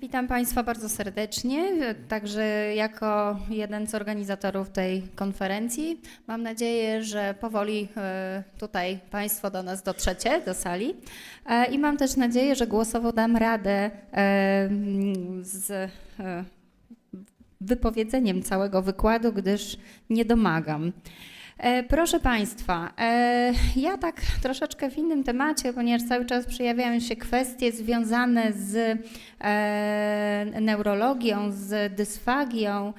Witam Państwa bardzo serdecznie, także jako jeden z organizatorów tej konferencji. Mam nadzieję, że powoli e, tutaj Państwo do nas dotrzecie, do sali E, i mam też nadzieję, że głosowo dam radę e, z wypowiedzeniem całego wykładu, gdyż nie domagam. E, Proszę Państwa, e, ja tak troszeczkę w innym temacie, ponieważ cały czas przejawiają się kwestie związane z e, neurologią, z dysfagią,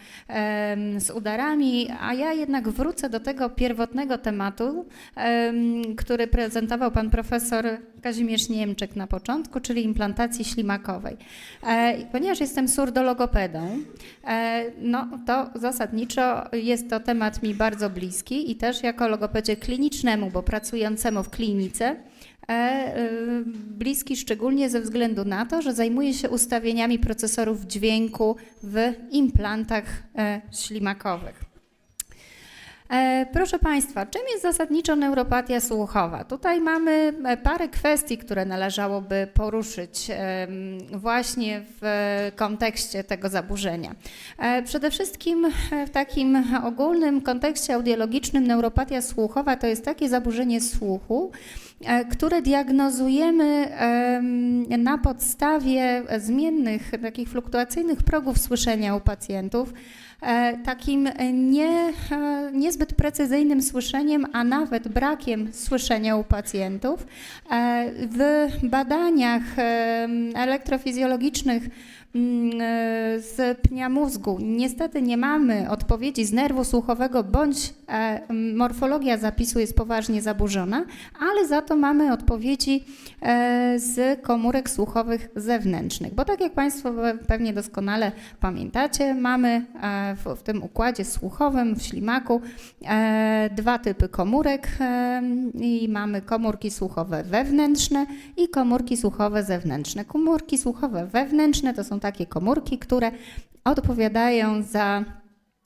z udarami, a ja jednak wrócę do tego pierwotnego tematu, em, który prezentował pan profesor Kazimierz Niemczyk na początku, czyli implantacji ślimakowej. E, Ponieważ jestem surdologopedą, e, no to zasadniczo jest to temat mi bardzo bliski i też jako logopedzie klinicznemu, bo pracującemu w klinice, e, bliski szczególnie ze względu na to, że zajmuję się ustawieniami procesorów dźwięku w implantach ślimakowych. E, Proszę Państwa, czym jest zasadniczo neuropatia słuchowa? Tutaj mamy e, parę kwestii, które należałoby poruszyć właśnie w kontekście tego zaburzenia. E, Przede wszystkim w takim ogólnym kontekście audiologicznym neuropatia słuchowa to jest takie zaburzenie słuchu, które diagnozujemy em, na podstawie zmiennych, takich fluktuacyjnych progów słyszenia u pacjentów, e, takim nie, e, niezbyt precyzyjnym słyszeniem, a nawet brakiem słyszenia u pacjentów. E, W badaniach elektrofizjologicznych e, z pnia mózgu niestety nie mamy odpowiedzi z nerwu słuchowego, bądź e, morfologia zapisu jest poważnie zaburzona, ale za to mamy odpowiedzi e, z komórek słuchowych zewnętrznych. Bo tak jak Państwo pewnie doskonale pamiętacie, mamy e, w, tym układzie słuchowym, w ślimaku, e, dwa typy komórek e, i mamy komórki słuchowe wewnętrzne i komórki słuchowe zewnętrzne. Komórki słuchowe wewnętrzne to są takie komórki, które odpowiadają za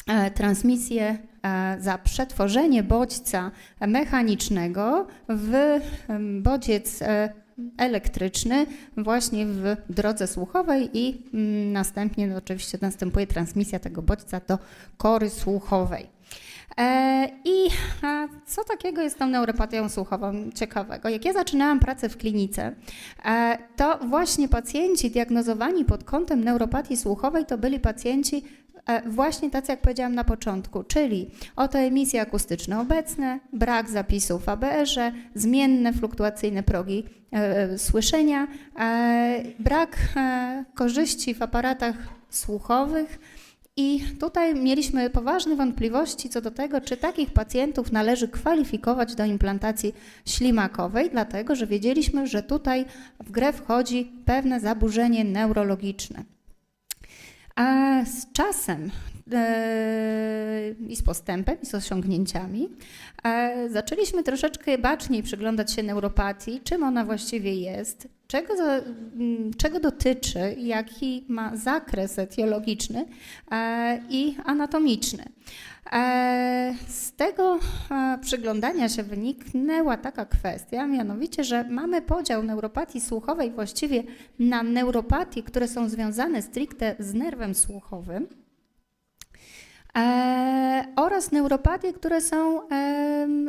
e, transmisję, e, za przetworzenie bodźca mechanicznego w bodziec e, elektryczny właśnie w drodze słuchowej i mm, następnie no, oczywiście następuje transmisja tego bodźca do kory słuchowej. E, I co takiego jest tą neuropatią słuchową ciekawego? Jak ja zaczynałam pracę w klinice, e, to właśnie pacjenci diagnozowani pod kątem neuropatii słuchowej to byli pacjenci e, właśnie tacy, jak powiedziałam na początku, czyli oto emisje akustyczne obecne, brak zapisów w ABR-ze, zmienne, fluktuacyjne progi słyszenia, brak korzyści w aparatach słuchowych, i tutaj mieliśmy poważne wątpliwości co do tego, czy takich pacjentów należy kwalifikować do implantacji ślimakowej, dlatego że wiedzieliśmy, że tutaj w grę wchodzi pewne zaburzenie neurologiczne. A z czasem i z postępem, i z osiągnięciami, e, zaczęliśmy troszeczkę baczniej przyglądać się neuropatii, czym ona właściwie jest, czego, czego dotyczy, jaki ma zakres etiologiczny e, i anatomiczny. E, Z tego e, przyglądania się wyniknęła taka kwestia, mianowicie, że mamy podział neuropatii słuchowej właściwie na neuropatie, które są związane stricte z nerwem słuchowym, E, oraz neuropatie, które są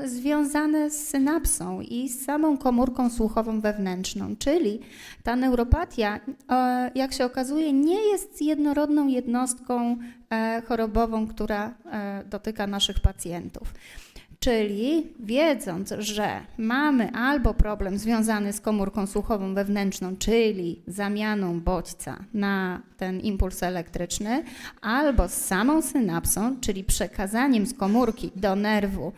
związane z synapsą i z samą komórką słuchową wewnętrzną, czyli ta neuropatia, e, jak się okazuje, nie jest jednorodną jednostką e, chorobową, która e, dotyka naszych pacjentów. Czyli wiedząc, że mamy albo problem związany z komórką słuchową wewnętrzną, czyli zamianą bodźca na ten impuls elektryczny, albo z samą synapsą, czyli przekazaniem z komórki do nerwu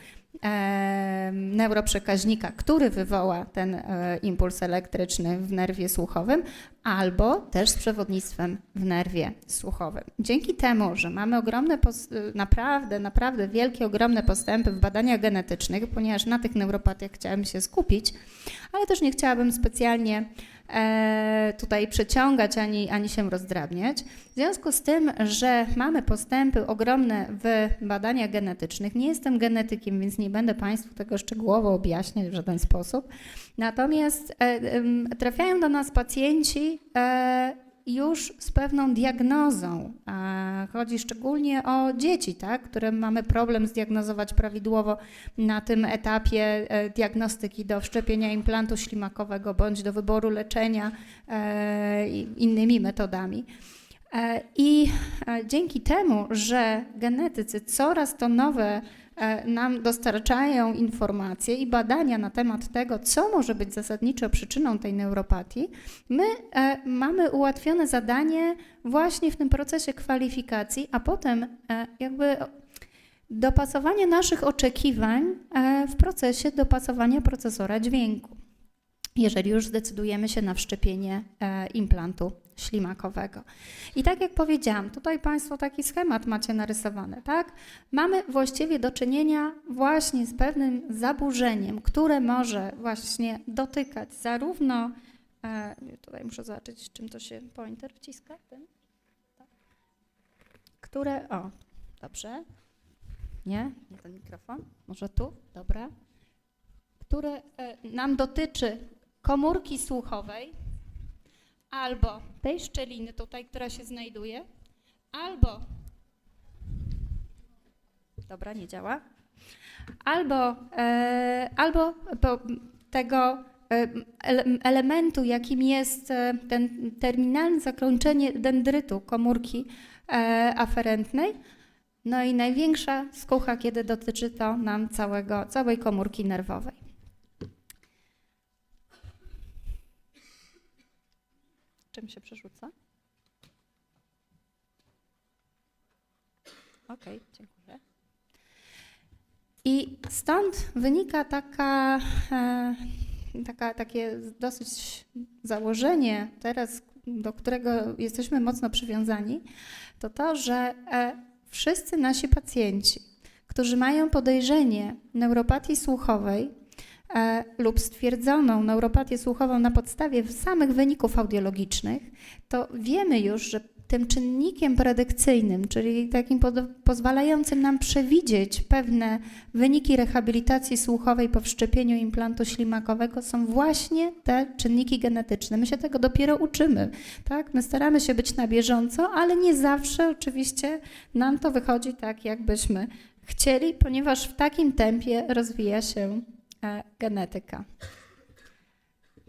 neuroprzekaźnika, który wywoła ten e, impuls elektryczny w nerwie słuchowym, albo też z przewodnictwem w nerwie słuchowym. Dzięki temu, że mamy ogromne, pos- naprawdę, naprawdę wielkie, ogromne postępy w badaniach genetycznych, ponieważ na tych neuropatiach chciałabym się skupić, ale też nie chciałabym specjalnie e, tutaj przeciągać ani, ani się rozdrabniać. W związku z tym, że mamy postępy ogromne w badaniach genetycznych, nie jestem genetykiem, więc nie będę Państwu tego szczegółowo objaśniać w żaden sposób. Natomiast e, trafiają do nas pacjenci e, już z pewną diagnozą. Chodzi szczególnie o dzieci, tak, które mamy problem zdiagnozować prawidłowo na tym etapie e, diagnostyki do wszczepienia implantu ślimakowego bądź do wyboru leczenia e, innymi metodami. E, I dzięki temu, że genetycy coraz to nowe nam dostarczają informacje i badania na temat tego, co może być zasadniczo przyczyną tej neuropatii, my e, mamy ułatwione zadanie właśnie w tym procesie kwalifikacji, a potem e, jakby dopasowanie naszych oczekiwań e, w procesie dopasowania procesora dźwięku jeżeli już zdecydujemy się na wszczepienie e, implantu ślimakowego. I tak jak powiedziałam, tutaj Państwo taki schemat macie narysowany, tak? Mamy właściwie do czynienia właśnie z pewnym zaburzeniem, które może właśnie dotykać zarówno, e, tutaj muszę zobaczyć, czym to się pointer wciska, tym? Tak. które, o, dobrze, nie, nie ten mikrofon, może tu, dobra, które e, nam dotyczy komórki słuchowej albo tej szczeliny tutaj, która się znajduje, albo dobra, nie działa, albo, e, albo tego e, ele- elementu, jakim jest e, ten terminalne zakończenie dendrytu komórki e, aferentnej, no i największa skucha, kiedy dotyczy to nam całego, całej komórki nerwowej. Czym się przerzuca? Okej, dziękuję. I stąd wynika taka, e, taka, takie dosyć założenie teraz, do którego jesteśmy mocno przywiązani, to to, że e, wszyscy nasi pacjenci, którzy mają podejrzenie neuropatii słuchowej, lub stwierdzoną neuropatię słuchową na podstawie samych wyników audiologicznych, to wiemy już, że tym czynnikiem predykcyjnym, czyli takim pozwalającym nam przewidzieć pewne wyniki rehabilitacji słuchowej po wszczepieniu implantu ślimakowego są właśnie te czynniki genetyczne. My się tego dopiero uczymy, tak? My staramy się być na bieżąco, ale nie zawsze oczywiście nam to wychodzi tak, jakbyśmy chcieli, ponieważ w takim tempie rozwija się e, genetyka.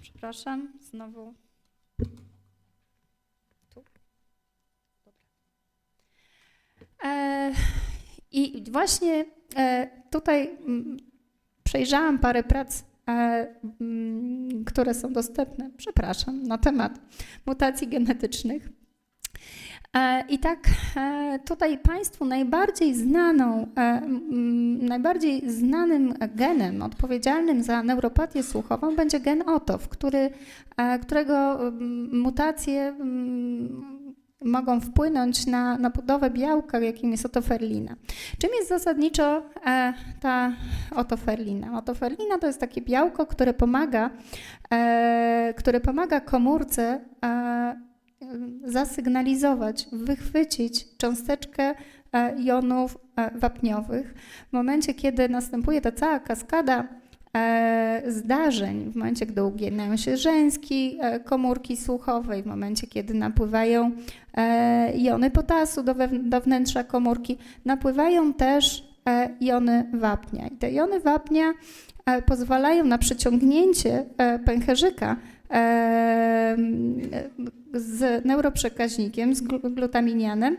Przepraszam, znowu. Tu. Dobra. E, I właśnie e, tutaj mm, przejrzałam parę prac, e, mm, które są dostępne, przepraszam, na temat mutacji genetycznych. E, I tak e, tutaj Państwu najbardziej znaną, e, najbardziej znanym genem odpowiedzialnym za neuropatię słuchową będzie gen OTOF, który, którego mutacje mogą wpłynąć na, na budowę białka, jakim jest otoferlina. Czym jest zasadniczo e, ta otoferlina? Otoferlina to jest takie białko, które pomaga, e, które pomaga komórce e, zasygnalizować, wychwycić cząsteczkę e, jonów e, wapniowych. W momencie, kiedy następuje ta cała kaskada e, zdarzeń, w momencie, gdy uginają się rzęski komórki słuchowej, w momencie, kiedy napływają jony potasu do, do wnętrza komórki, napływają też jony wapnia. I te jony wapnia pozwalają na przyciągnięcie pęcherzyka z neuroprzekaźnikiem, z glu- glutaminianem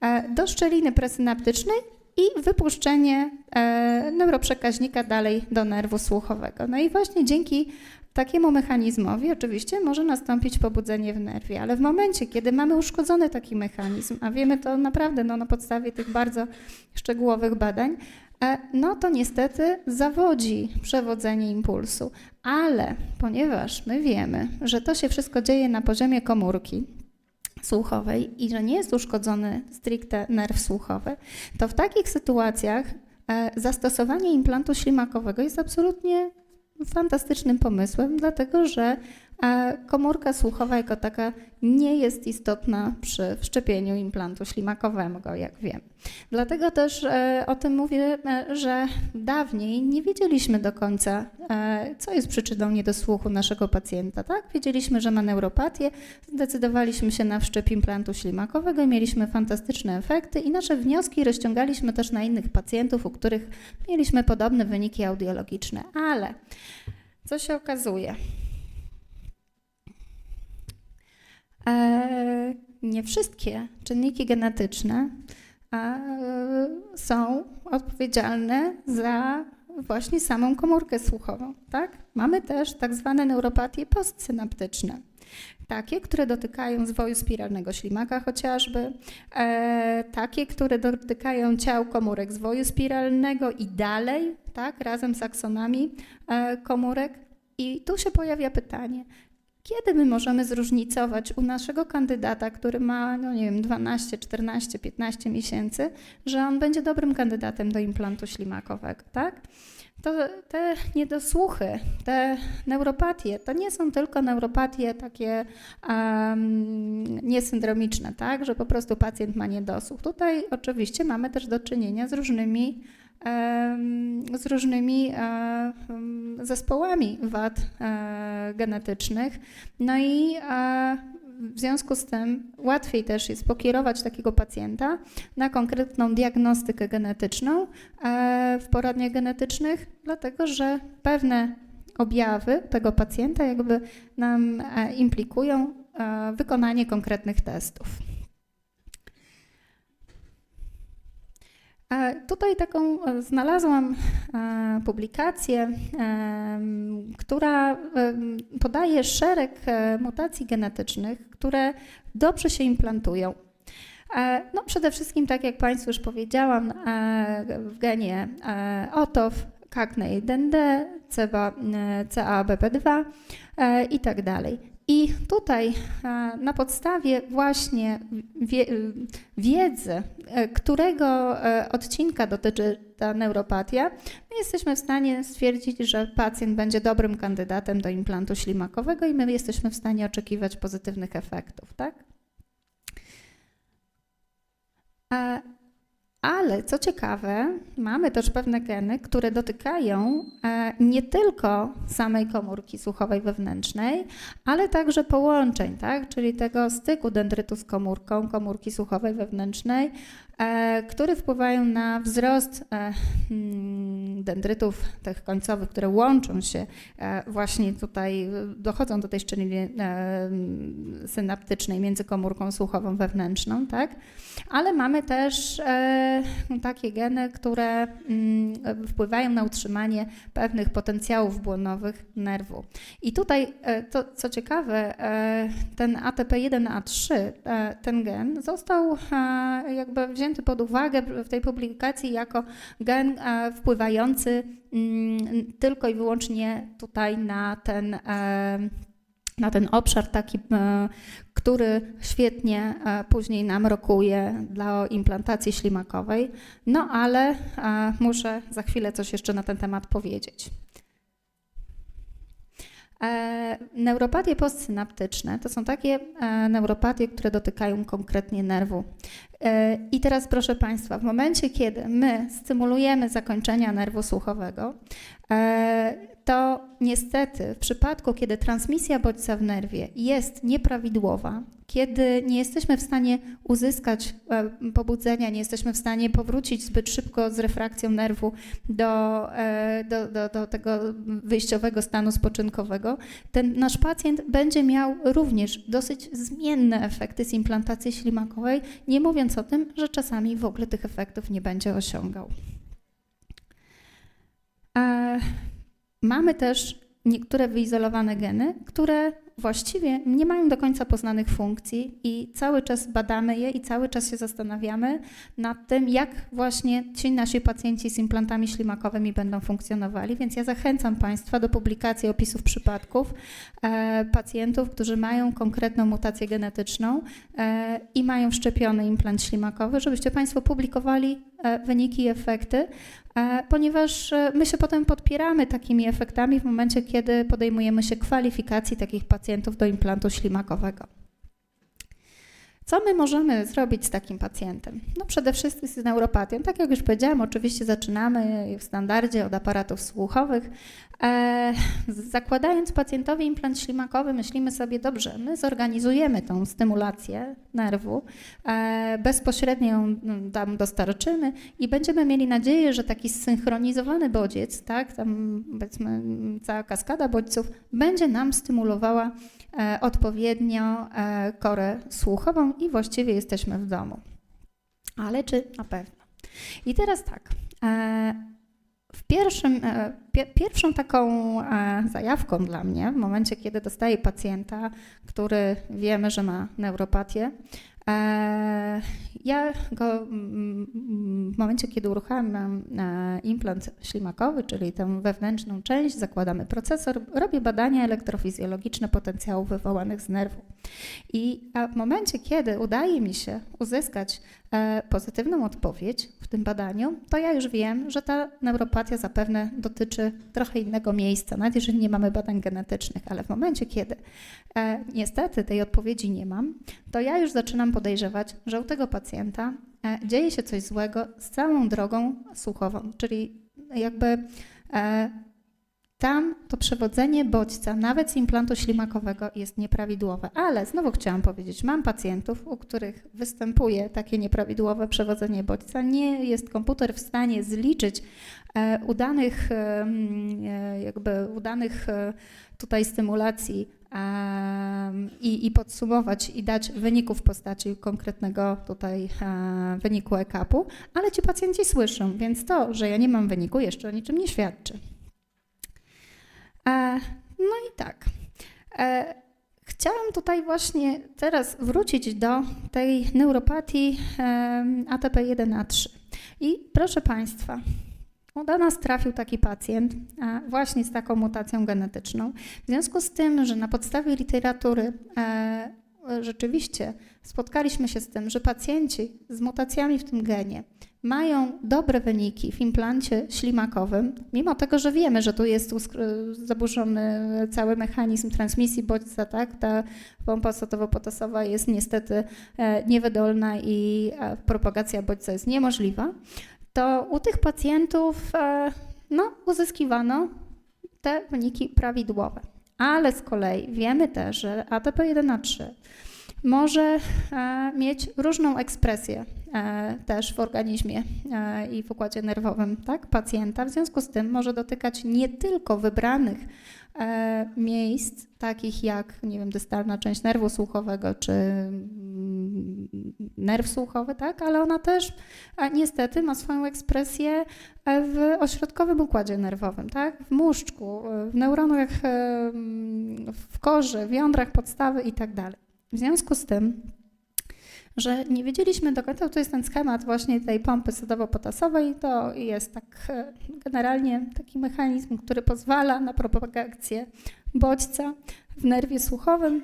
e, do szczeliny presynaptycznej i wypuszczenie e, neuroprzekaźnika dalej do nerwu słuchowego. No i właśnie dzięki takiemu mechanizmowi oczywiście może nastąpić pobudzenie w nerwie, ale w momencie, kiedy mamy uszkodzony taki mechanizm, a wiemy to naprawdę no, na podstawie tych bardzo szczegółowych badań, e, no to niestety zawodzi przewodzenie impulsu. Ale ponieważ my wiemy, że to się wszystko dzieje na poziomie komórki słuchowej i że nie jest uszkodzony stricte nerw słuchowy, to w takich sytuacjach e, zastosowanie implantu ślimakowego jest absolutnie fantastycznym pomysłem, dlatego że a komórka słuchowa jako taka nie jest istotna przy wszczepieniu implantu ślimakowego, jak wiem. Dlatego też e, o tym mówię, e, że dawniej nie wiedzieliśmy do końca, e, co jest przyczyną niedosłuchu naszego pacjenta. Tak? Wiedzieliśmy, że ma neuropatię, zdecydowaliśmy się na wszczep implantu ślimakowego mieliśmy fantastyczne efekty i nasze wnioski rozciągaliśmy też na innych pacjentów, u których mieliśmy podobne wyniki audiologiczne. Ale co się okazuje? E, nie wszystkie czynniki genetyczne e, są odpowiedzialne za właśnie samą komórkę słuchową. Tak? Mamy też tak zwane neuropatie postsynaptyczne. Takie, które dotykają zwoju spiralnego ślimaka chociażby, e, takie, które dotykają ciał komórek zwoju spiralnego i dalej, tak, razem z aksonami e, komórek. I tu się pojawia pytanie, kiedy my możemy zróżnicować u naszego kandydata, który ma, no nie wiem, 12, 14, 15 miesięcy, że on będzie dobrym kandydatem do implantu ślimakowego, tak? To te niedosłuchy, te neuropatie, to nie są tylko neuropatie takie um, niesyndromiczne, tak? Że po prostu pacjent ma niedosłuch. Tutaj oczywiście mamy też do czynienia z różnymi z różnymi e, zespołami wad e, genetycznych. No i e, w związku z tym łatwiej też jest pokierować takiego pacjenta na konkretną diagnostykę genetyczną w poradniach genetycznych, dlatego że pewne objawy tego pacjenta jakby nam implikują wykonanie konkretnych testów. Tutaj taką e, znalazłam e, publikację, e, która podaje szereg mutacji genetycznych, które dobrze się implantują. No przede wszystkim, tak jak Państwu już powiedziałam, w genie OTOF, CACNE1D, CABP2 i tak dalej. I tutaj e, na podstawie właśnie wiedzy, e, którego e, odcinka dotyczy ta neuropatia, my jesteśmy w stanie stwierdzić, że pacjent będzie dobrym kandydatem do implantu ślimakowego i my jesteśmy w stanie oczekiwać pozytywnych efektów, tak? Ale co ciekawe, mamy też pewne geny, które dotykają e, nie tylko samej komórki słuchowej wewnętrznej, ale także połączeń, tak? czyli tego styku dendrytu z komórką, komórki słuchowej wewnętrznej, które wpływają na wzrost e, hmm, dendrytów tych końcowych, które łączą się właśnie tutaj, dochodzą do tej szczeliny synaptycznej między komórką słuchową wewnętrzną, tak? ale mamy też takie geny, które mm, wpływają na utrzymanie pewnych potencjałów błonowych nerwu. I tutaj, e, to, co ciekawe, e, ten ATP1A3, e, ten gen, został jakby wzięty pod uwagę w tej publikacji jako gen wpływający mm, tylko i wyłącznie tutaj na ten na ten obszar taki, e, który świetnie e, później nam rokuje dla implantacji ślimakowej. No ale e, muszę za chwilę coś jeszcze na ten temat powiedzieć. Neuropatie postsynaptyczne to są takie neuropatie, które dotykają konkretnie nerwu. I teraz proszę Państwa, w momencie, kiedy my stymulujemy zakończenia nerwu słuchowego, to niestety w przypadku, kiedy transmisja bodźca w nerwie jest nieprawidłowa, kiedy nie jesteśmy w stanie uzyskać e, pobudzenia, nie jesteśmy w stanie powrócić zbyt szybko z refrakcją nerwu do, e, do, do, do tego wyjściowego stanu spoczynkowego, ten nasz pacjent będzie miał również dosyć zmienne efekty z implantacji ślimakowej, nie mówiąc o tym, że czasami w ogóle tych efektów nie będzie osiągał. E, Mamy też niektóre wyizolowane geny, które właściwie nie mają do końca poznanych funkcji i cały czas badamy je i cały czas się zastanawiamy nad tym, jak właśnie ci nasi pacjenci z implantami ślimakowymi będą funkcjonowali. Więc ja zachęcam Państwa do publikacji opisów przypadków e, pacjentów, którzy mają konkretną mutację genetyczną e, i mają wszczepiony implant ślimakowy, żebyście Państwo publikowali e, wyniki i efekty, e, ponieważ e, my się potem podpieramy takimi efektami w momencie, kiedy podejmujemy się kwalifikacji takich pacjentów pacjentów do implantu ślimakowego. Co my możemy zrobić z takim pacjentem? No przede wszystkim z neuropatią. Tak jak już powiedziałam, oczywiście zaczynamy w standardzie od aparatów słuchowych. E, zakładając pacjentowi implant ślimakowy, myślimy sobie, dobrze, my zorganizujemy tą stymulację nerwu, e, bezpośrednio ją mm, tam dostarczymy i będziemy mieli nadzieję, że taki zsynchronizowany bodziec, tak, tam powiedzmy cała kaskada bodźców, będzie nam stymulowała e, odpowiednio e, korę słuchową i właściwie jesteśmy w domu. Ale czy na pewno? I teraz tak. E, w pierwszym, pie, pierwszą taką zajawką dla mnie, w momencie, kiedy dostaję pacjenta, który wiemy, że ma neuropatię, ja go w momencie, kiedy uruchamiam implant ślimakowy, czyli tę wewnętrzną część, zakładamy procesor, robię badania elektrofizjologiczne potencjałów wywołanych z nerwu. I w momencie, kiedy udaje mi się uzyskać E, pozytywną odpowiedź w tym badaniu, to ja już wiem, że ta neuropatia zapewne dotyczy trochę innego miejsca, nawet jeżeli nie mamy badań genetycznych, ale w momencie, kiedy e, niestety tej odpowiedzi nie mam, to ja już zaczynam podejrzewać, że u tego pacjenta e, dzieje się coś złego z całą drogą słuchową, czyli jakby tam to przewodzenie bodźca, nawet z implantu ślimakowego, jest nieprawidłowe. Ale znowu chciałam powiedzieć, mam pacjentów, u których występuje takie nieprawidłowe przewodzenie bodźca. Nie jest komputer w stanie zliczyć e, udanych, e, e jakby udanych tutaj stymulacji i, i, podsumować i dać wyników w postaci konkretnego tutaj wyniku EKAP-u, ale ci pacjenci słyszą, więc to, że ja nie mam wyniku, jeszcze o niczym nie świadczy. E, no i tak. E, chciałam tutaj właśnie teraz wrócić do tej neuropatii ATP1A3. I proszę Państwa, do nas trafił taki pacjent właśnie z taką mutacją genetyczną. W związku z tym, że na podstawie literatury e, rzeczywiście spotkaliśmy się z tym, że pacjenci z mutacjami w tym genie mają dobre wyniki w implancie ślimakowym, mimo tego, że wiemy, że tu jest zaburzony cały mechanizm transmisji bodźca, tak? Ta pompa sotowo-potasowa jest niestety e, niewydolna i e, propagacja bodźca jest niemożliwa, to u tych pacjentów e, no, uzyskiwano te wyniki prawidłowe. Ale z kolei wiemy też, że ATP1A3 może e, mieć różną ekspresję e, też w organizmie e, i w układzie nerwowym tak, pacjenta. W związku z tym może dotykać nie tylko wybranych miejsc, takich jak nie wiem, dystalna część nerwu słuchowego czy nerw słuchowy, tak, ale ona też niestety ma swoją ekspresję w ośrodkowym układzie nerwowym, tak, w muszczku, w neuronach, w korze, w jądrach podstawy i tak. W związku z tym, że nie wiedzieliśmy do końca, to jest ten schemat właśnie tej pompy sodowo-potasowej, to jest tak e, generalnie taki mechanizm, który pozwala na propagację bodźca w nerwie słuchowym.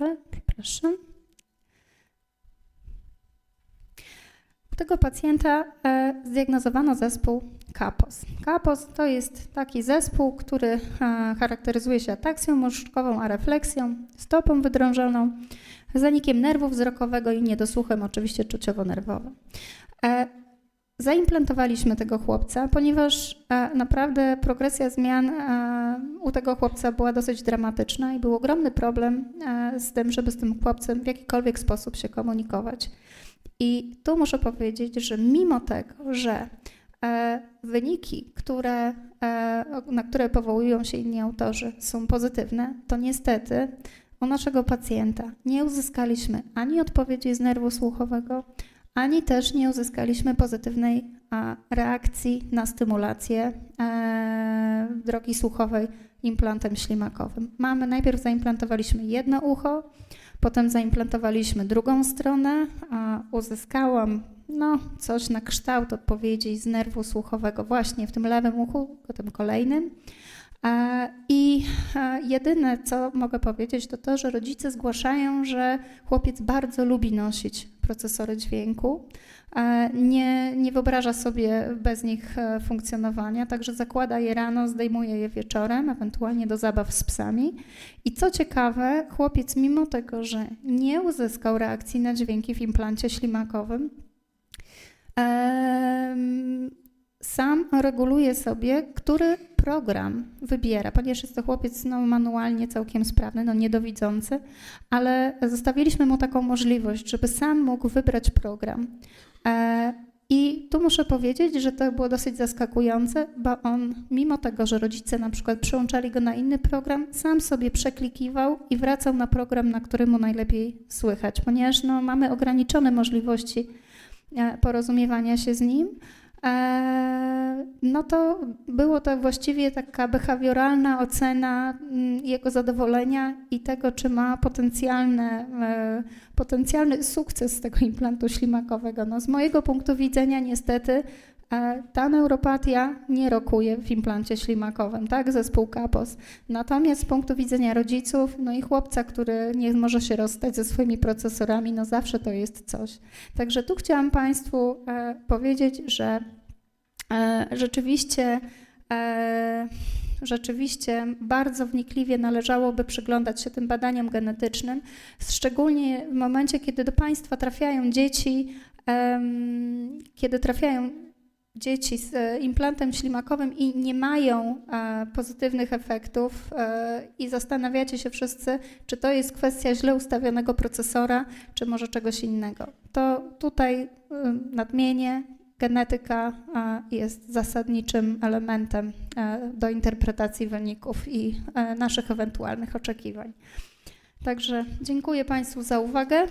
E, przepraszam. U tego pacjenta e, zdiagnozowano zespół KAPOS. KAPOS to jest taki zespół, który e, charakteryzuje się ataksją muszczkową, arefleksją, stopą wydrążoną, zanikiem nerwu wzrokowego i niedosłuchem oczywiście czuciowo-nerwowym. E, zaimplantowaliśmy tego chłopca, ponieważ e, naprawdę progresja zmian u tego chłopca była dosyć dramatyczna i był ogromny problem z tym, żeby z tym chłopcem w jakikolwiek sposób się komunikować. I tu muszę powiedzieć, że mimo tego, że E, wyniki, które, e, na które powołują się inni autorzy, są pozytywne, to niestety u naszego pacjenta nie uzyskaliśmy ani odpowiedzi z nerwu słuchowego, ani też nie uzyskaliśmy pozytywnej reakcji na stymulację e, drogi słuchowej implantem ślimakowym. Mamy najpierw zaimplantowaliśmy jedno ucho, potem zaimplantowaliśmy drugą stronę, uzyskałam no, coś na kształt odpowiedzi z nerwu słuchowego właśnie w tym lewym uchu, tym kolejnym. E, I e, jedyne, co mogę powiedzieć, to to, że rodzice zgłaszają, że chłopiec bardzo lubi nosić procesory dźwięku. E, Nie, nie wyobraża sobie bez nich e, funkcjonowania, także zakłada je rano, zdejmuje je wieczorem, ewentualnie do zabaw z psami. I co ciekawe, chłopiec, mimo tego, że nie uzyskał reakcji na dźwięki w implancie ślimakowym, sam reguluje sobie, który program wybiera, ponieważ jest to chłopiec no, manualnie całkiem sprawny, no niedowidzący, ale zostawiliśmy mu taką możliwość, żeby sam mógł wybrać program. E, I tu muszę powiedzieć, że to było dosyć zaskakujące, bo on, mimo tego, że rodzice na przykład przełączali go na inny program, sam sobie przeklikiwał i wracał na program, na którym mu najlepiej słychać, ponieważ no, mamy ograniczone możliwości e, porozumiewania się z nim. E, No to było to właściwie taka behawioralna ocena mm, jego zadowolenia i tego, czy ma potencjalne, e, potencjalny sukces tego implantu ślimakowego. No z mojego punktu widzenia niestety ta neuropatia nie rokuje w implancie ślimakowym, tak, zespół KAPOS. Natomiast z punktu widzenia rodziców, no i chłopca, który nie może się rozstać ze swoimi procesorami, no zawsze to jest coś. Także tu chciałam Państwu e, powiedzieć, że e, rzeczywiście e, rzeczywiście bardzo wnikliwie należałoby przyglądać się tym badaniom genetycznym, szczególnie w momencie, kiedy do Państwa trafiają dzieci, em, kiedy trafiają dzieci z e, implantem ślimakowym i nie mają e, pozytywnych efektów e, i zastanawiacie się wszyscy, czy to jest kwestia źle ustawionego procesora, czy może czegoś innego. To tutaj y, nadmienię, genetyka e, jest zasadniczym elementem e, do interpretacji wyników i e, naszych ewentualnych oczekiwań. Także dziękuję Państwu za uwagę.